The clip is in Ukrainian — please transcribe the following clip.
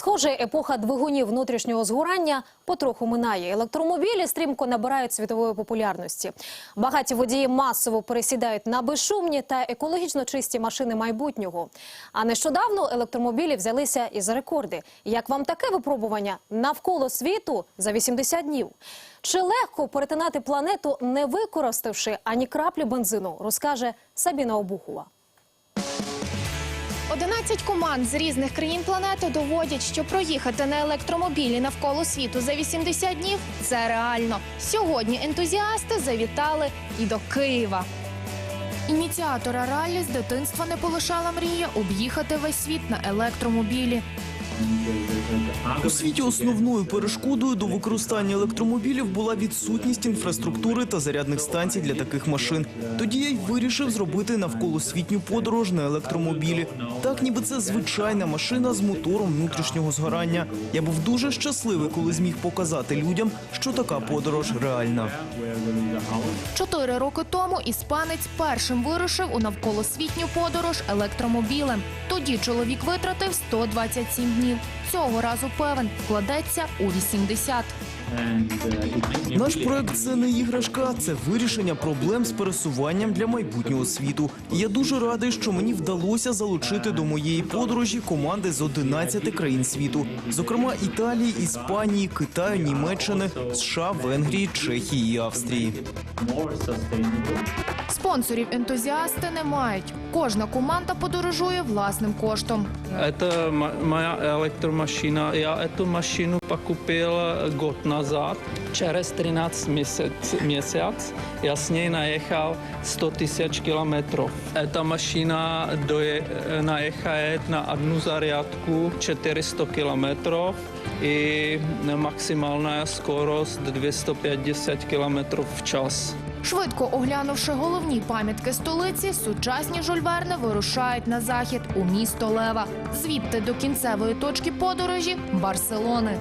Схоже, епоха двигунів внутрішнього згорання потроху минає. Електромобілі стрімко набирають світової популярності. Багаті водії масово пересідають на безшумні та екологічно чисті машини майбутнього. А нещодавно електромобілі взялися і за рекорди. Як вам таке випробування навколо світу за 80 днів? Чи легко перетинати планету, не використавши ані краплі бензину, розкаже Сабіна Обухова. 11 команд з різних країн планети доводять, що проїхати на електромобілі навколо світу за 80 днів це реально. Сьогодні ентузіасти завітали і до Києва. Ініціатора ралі з дитинства не полишала мрія об'їхати весь світ на електромобілі. У світі основною перешкодою до використання електромобілів була відсутність інфраструктури та зарядних станцій для таких машин. Тоді я й вирішив зробити навколосвітню подорож на електромобілі. Так, ніби це звичайна машина з мотором внутрішнього згорання. Я був дуже щасливий, коли зміг показати людям, що така подорож реальна. Чотири роки тому іспанець першим вирушив у навколосвітню подорож електромобілем. Тоді чоловік витратив 127 днів. Цього разу певен вкладеться у 80. Наш проект це не іграшка, це вирішення проблем з пересуванням для майбутнього світу. І я дуже радий, що мені вдалося залучити до моєї подорожі команди з 11 країн світу, зокрема Італії, Іспанії, Китаю, Німеччини, США, Венгрії, Чехії і Австрії. Спонсорів ентузіасти не мають. Кожна команда подорожує власним коштом. Мо- моя электромашина. mašina. Já tu mašinu pak koupil god nazad. Přes 13 měsíc, měsíc jasně najechal 100 000 kilometrů. E, ta mašina doje, e, najechá na jednu zariadku 400 kilometrů. И максимальна скорость 250 км в час. Швидко оглянувши головні пам'ятки столиці, сучасні жульверни вирушають на захід у місто Лева. Звідти до кінцевої точки подорожі Барселони.